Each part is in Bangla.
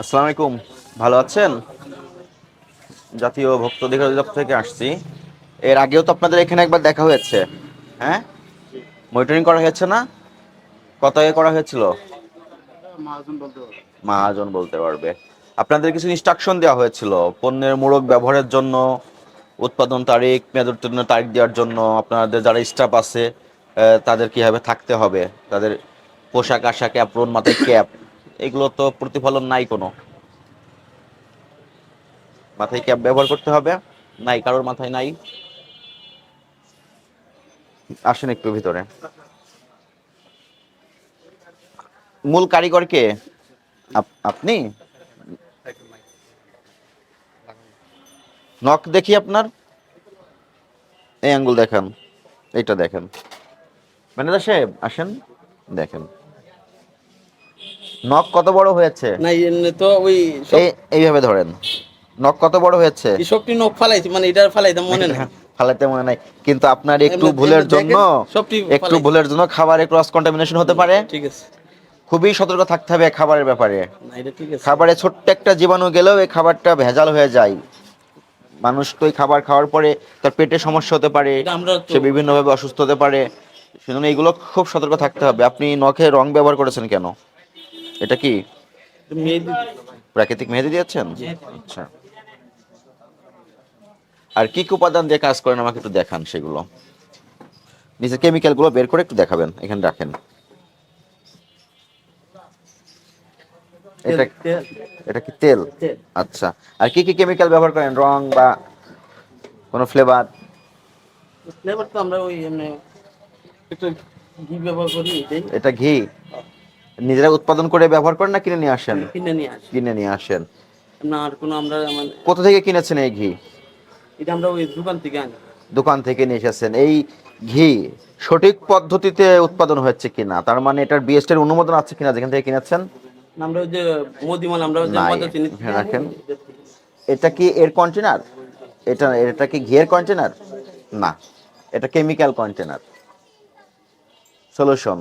আসসালামু আলাইকুম ভালো আছেন? জাতীয় ভক্ত অধিকার অধিদপ্তর থেকে আসছি। এর আগেও তো আপনাদের এখানে একবার দেখা হয়েছে। হ্যাঁ? মনিটরিং করা হয়েছে না? কত আগে করা হয়েছিল? মহাজন বলতে পারবে। আপনাদের কিছু ইনস্ট্রাকশন দেওয়া হয়েছিল। পণ্যের মোড়ক ব্যবহারের জন্য উৎপাদন তারিখ মেয়াদ উত্তীর্ণ তারিখ দেওয়ার জন্য আপনাদের যারা স্টাফ আছে তাদের কীভাবে থাকতে হবে? তাদের পোশাক আশাক অ্যাপ্রন মাথায় ক্যাপ এগুলো তো প্রতিফলন নাই কোনো। মাথায় ক্যাপ ব্যবহার করতে হবে। নাই, কারোর মাথায় নাই। আসেন একটু ভিতরে। মূল কারিগর কে? আপনি? নখ দেখি আপনার। এই আঙ্গুল দেখান। এটা দেখেন। ম্যানেজার সাহেব, আসেন। দেখেন। নখ কত বড় হয়েছে? না তো ওই এই এইভাবে ধরেন। নখ কত বড় হয়েছে? সবটি নখ ফালাইছি মানে এটার ফালাইতাম মনে নাই। ফালাতে মনে নাই। কিন্তু আপনার একটু ভুলের জন্য সবটি একটু ভুলের জন্য খাবারে ক্রস কন্টামিনেশন হতে পারে। ঠিক আছে। খুবই সতর্ক থাকতে হবে খাবারের ব্যাপারে। না এটা ঠিক আছে। খাবারে ছোট্ট একটা জীবাণু গেলেও এই খাবারটা ভেজাল হয়ে যায়। মানুষ তো এই খাবার খাওয়ার পরে তার পেটে সমস্যা হতে পারে সে বিভিন্নভাবে অসুস্থ হতে পারে। সেজন্য এগুলো খুব সতর্ক থাকতে হবে। আপনি নখে রং ব্যবহার করেছেন কেন? এটা কি? প্রাকৃতিক মেহেদি দিয়েছেন? আচ্ছা। আর কি কি উপাদান দিয়ে কাজ করেন আমাকে একটু দেখান সেগুলো। নিচে কেমিক্যালগুলো বের করে একটু দেখাবেন এখানে রাখেন। এটা এটা কি তেল? তেল। আচ্ছা। আর কি কি কেমিক্যাল ব্যবহার করেন? রং বা কোনো ফ্লেভার ফ্লেভার তো আমরা ওই এমনি একটু ঘি ব্যবহার করি এটা ঘি? নিজেরা উৎপাদন করে ব্যবহার করেন না কিনে নিয়ে আসেন? কিনে নিয়ে আসি কিনে নিয়ে আসেন। না আর কোনো আমরা মানে কোথা থেকে কিনেছেন এই ঘি? এটা আমরা ওই দোকান থেকে আনি। দোকান থেকে নিয়ে এসেছেন। এই ঘি সঠিক পদ্ধতিতে উৎপাদন হচ্ছে কিনা? তার মানে এটার বিএসটি এর অনুমোদন আছে কিনা যেখান থেকে কিনেছেন? আমরা ওই যে মোদিমাল আমরা ওই যে নাই, হ্যাঁ, রাখেন। এটা কি এর কন্টেনার এটা এটা কি ঘিয়ের কন্টেনার না এটা কেমিক্যাল কন্টেনার সলিউশন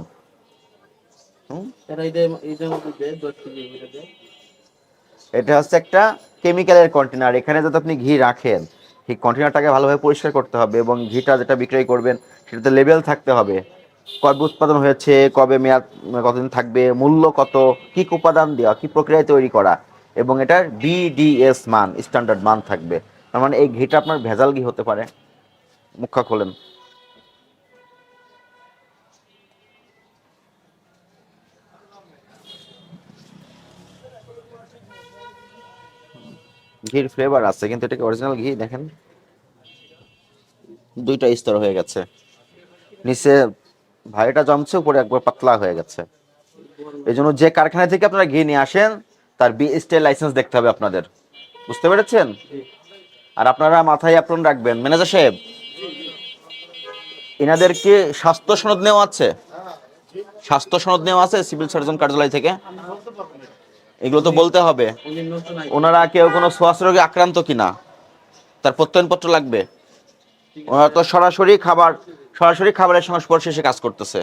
এটা হচ্ছে একটা কেমিক্যালের কন্টেনার এখানে যাতে আপনি ঘি রাখেন সেই কন্টেনারটাকে ভালোভাবে পরিষ্কার করতে হবে এবং ঘিটা যেটা বিক্রয় করবেন সেটাতে লেবেল থাকতে হবে। কবে উৎপাদন হয়েছে কবে মেয়াদ কতদিন থাকবে মূল্য কত কি উপাদান দেওয়া কি প্রক্রিয়ায় তৈরি করা এবং এটার বিডিএস মান স্ট্যান্ডার্ড মান থাকবে। তার মানে এই ঘিটা আপনার ভেজাল ঘি হতে পারে। মুখা খোলেন। ঘির ফ্লেভার আছে, কিন্তু এটা কি অরিজিনাল ঘি, দেখেন। দুইটা স্তর হয়ে গেছে। নিচে ভাইটা জমছে, উপরে একবার পাতলা হয়ে গেছে। এই জন্য যে কারখানা থেকে আপনারা ঘি নিয়ে আসেন, তার বিএসটি লাইসেন্স দেখতে হবে আপনাদের। বুঝতে পেরেছেন? আর আপনারা মাথায় আপন রাখবেন। ম্যানেজার সাহেব এনাদেরকে স্বাস্থ্য সনদ নেওয়া আছে? স্বাস্থ্য সনদ নেওয়া আছে সিভিল সার্জন কার্যালয় থেকে? এগুলো তো বলতে হবে। ওনারা কেউ কোনো শ্বাস রোগে আক্রান্ত কিনা? তার প্রত্যয়নপত্র লাগবে। ওনারা তো সরাসরি খাবার সরাসরি খাবারের সংস্পর্শে এসে কাজ করতেছে।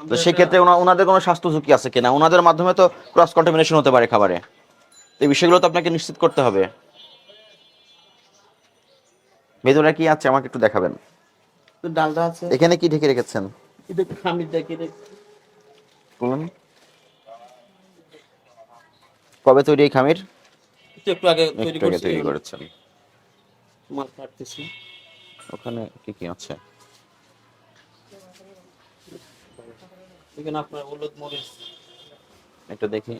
তো সেক্ষেত্রে ওনাদের কোনো স্বাস্থ্য ঝুঁকি আছে কিনা? ওনাদের মাধ্যমে তো ক্রস কন্টামিনেশন হতে পারে খাবারে। এই বিষয়গুলো তো আপনাকে নিশ্চিত করতে হবে। ভেতরে কি আছে? আমাকে একটু দেখাবেন। ডালটা আছে। এখানে কি ঢেকে রেখেছেন? বলুন। কবে তৈরি এই খামির? একটু আগে তৈরি করছি তৈরি করেছেন। মাল কাটতেছি। ওখানে কি কি আছে? এখানে আপনার হলুদ মরিচ। একটু দেখি।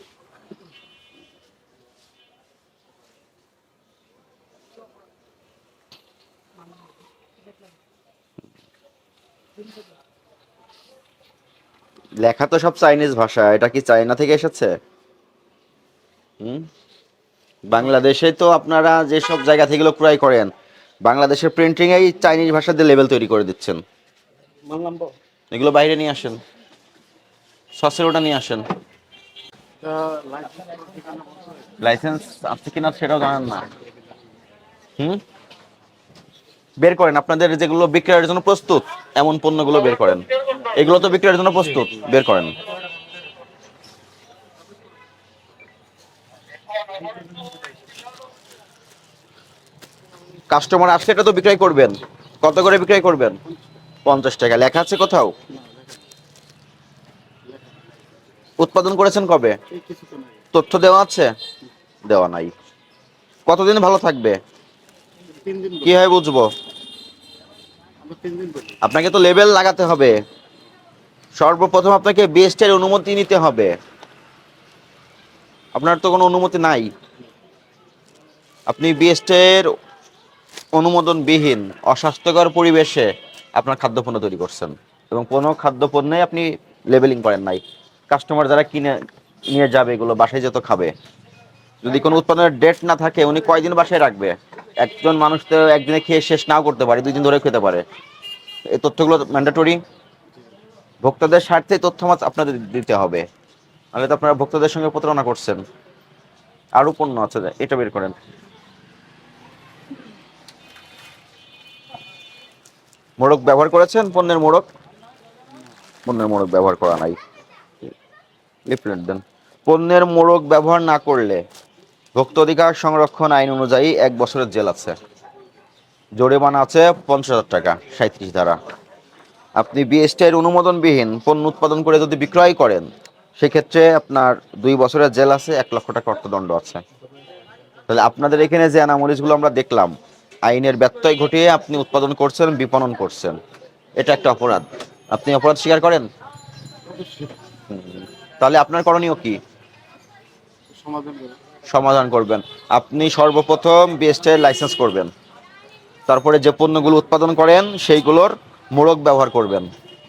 লেখা তো সব চাইনিজ ভাষা এটা কি চায়না থেকে এসেছে? বাংলাদেশে তো আপনারা যেসব জায়গা থেকে ক্রয় করেন বাংলাদেশের প্রিন্টিং এই চাইনিজ ভাষা দিয়ে লেবেল তৈরি করে দিচ্ছেন। এগুলো বাইরে নিয়ে আসেন। সসের ওটা নিয়ে আসেন। লাইসেন্স আছে কিনা সেটাও জানেন না। হুম? বের করেন আপনাদের যেগুলো বিক্রয়ের জন্য প্রস্তুত এমন পণ্যগুলো বের করেন। এগুলো তো বিক্রয়ের জন্য প্রস্তুত বের করেন। কাস্টমার আসলে এটা তো বিক্রয় করবেন। কত করে বিক্রয় করবেন? পঞ্চাশ টাকা। লেখা আছে কোথাও? উৎপাদন করেছেন কবে? তথ্য দেওয়া আছে? দেওয়া নাই। কতদিন ভালো থাকবে? বলি। কীভাবে বুঝব? আপনাকে তো লেবেল লাগাতে হবে। সর্বপ্রথম আপনাকে বেস্টের অনুমতি নিতে হবে। আপনার তো কোনো অনুমতি নাই। আপনি বেস্টের অনুমোদনবিহীন অস্বাস্থ্যকর পরিবেশে আপনার খাদ্যপণ্য তৈরি করছেন এবং কোনো খাদ্যপণ্যে আপনি লেবেলিং করেন নাই। কাস্টমার যারা কিনে, নিয়ে যাবে এগুলো, বাসায় যেত খাবে। যদি কোনো উৎপাদনের ডেট না থাকে, উনি কয়দিন বাসায় রাখবে? একজন মানুষ তো একদিনে খেয়ে শেষ নাও করতে পারে, দুই দিন ধরে খেতে পারে। এই তথ্যগুলো ম্যান্ডেটরি ভোক্তাদের স্বার্থে তথ্য আমাদের আপনাদের দিতে হবে। নাহলে তো আপনারা ভোক্তাদের সঙ্গে প্রতারণা করছেন। আরও পণ্য আছে, এটা বের করেন। মোড়ক ব্যবহার করেছেন? পণ্যের মোড়ক? পণ্যের মোড়ক ব্যবহার করা নাই। লিফলেট দেন। পণ্যের মোড়ক ব্যবহার না করলে ভোক্তা অধিকার সংরক্ষণ আইন অনুযায়ী এক বছরের জেল আছে। জরিমানা আছে পঞ্চাশ হাজার টাকা সাঁত্রিশ ধারা। আপনি বিএসটিআইয়ের অনুমোদনবিহীন পণ্য উৎপাদন করে যদি বিক্রয় করেন সেক্ষেত্রে আপনার দুই বছরের জেল আছে এক লক্ষ টাকা অর্থদণ্ড আছে। তাহলে আপনাদের এখানে যে অ্যানামরিজগুলো আমরা দেখলাম আইনের ব্যত্যয় ঘটিয়ে আপনি উৎপাদন করছেন বিপণন করছেন এটা একটা অপরাধ। আপনি অপরাধ স্বীকার করেন? তাহলে আপনার করণীয় কি? সমাধান সমাধান করবেন। আপনি সর্বপ্রথম বিএসটিআই লাইসেন্স করবেন। তারপরে যে পণ্যগুলো উৎপাদন করেন সেইগুলোর মোড়ক ব্যবহার করবেন।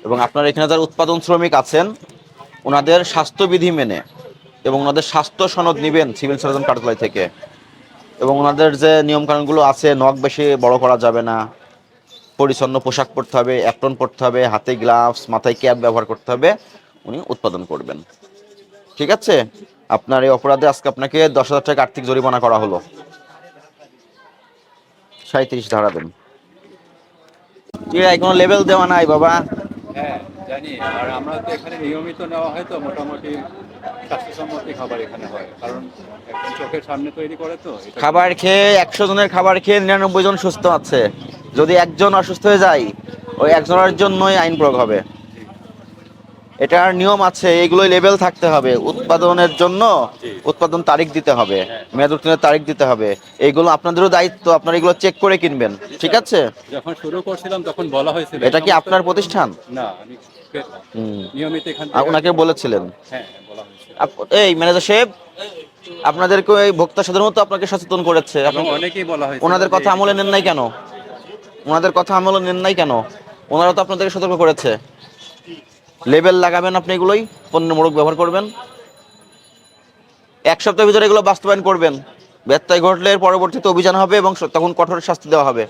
এবং আপনার এখানে যারা উৎপাদন শ্রমিক আছেন ওনাদের স্বাস্থ্যবিধি মেনে এবং ওনাদের স্বাস্থ্য সনদ নেবেন সিভিল সার্জন কার্যালয় থেকে। এবং ওনাদের যে নিয়মকানুনগুলো আছে, নখ বেশি বড় করা যাবে না, পরিচ্ছন্ন পোশাক পরতে হবে অ্যাপ্রন পরতে হবে, হাতে গ্লাভস মাথায় ক্যাপ ব্যবহার করতে হবে, উনি উৎপাদন করবেন। ঠিক আছে? আপনার এই অপরাধে আজকে আপনাকে দশ হাজার টাকা আর্থিক জরিমানা করা হলো। সাঁত্রিশ ধারা দেন। কোনো লেভেল দেওয়া নাই বাবা। জানি আর আমরা তো এখানে নিয়মিত নেওয়া হয় তো মোটামুটি স্বাস্থ্যসম্মতি খাবার এখানে হয়। কারণ চোখের সামনে তৈরি করে তো খাবার খেয়ে একশো জনের খাবার খেয়ে নিরানব্বই জন সুস্থ আছে। যদি একজন অসুস্থ হয়ে যায় ওই একজনের জন্যই আইন প্রয়োগ হবে। এটার নিয়ম আছে এগুলোই লেভেল থাকতে হবে। উৎপাদনের জন্য উৎপাদন তারিখ দিতে হবে মেয়াদ উত্তীর্ণের তারিখ দিতে হবে। এইগুলো আপনাদেরও দায়িত্ব আপনারা এগুলো চেক করে কিনবেন। ঠিক আছে? যখন শুরু করছিলাম তখন বলা হয়েছিল এটা কি আপনার প্রতিষ্ঠান? না নিয়মিত এখান আর ওনাকে বলেছিলেন। হ্যাঁ বলা হয়েছিল আপ- এই ম্যানেজার সাহেব আপনাদেরকে এই ভোক্তা সাধারণত আপনাকে সচেতন করেছে। অনেকেই বলা হয়েছিল ওনাদের কথা আমলে নেন নাই কেন? ওনাদের কথা আমলে নেন নাই কেন? ওনারা তো আপনাদেরকে সতর্ক করেছে। লেবেল লাগাবেন আপনি এগুলোই পণ্য মোড়ক ব্যবহার করবেন। এক সপ্তাহের ভিতরে এগুলো বাস্তবায়ন করবেন। ব্যত্যয় ঘটলে পরবর্তীতে অভিযান হবে এবং তখন কঠোর শাস্তি দেওয়া হবে।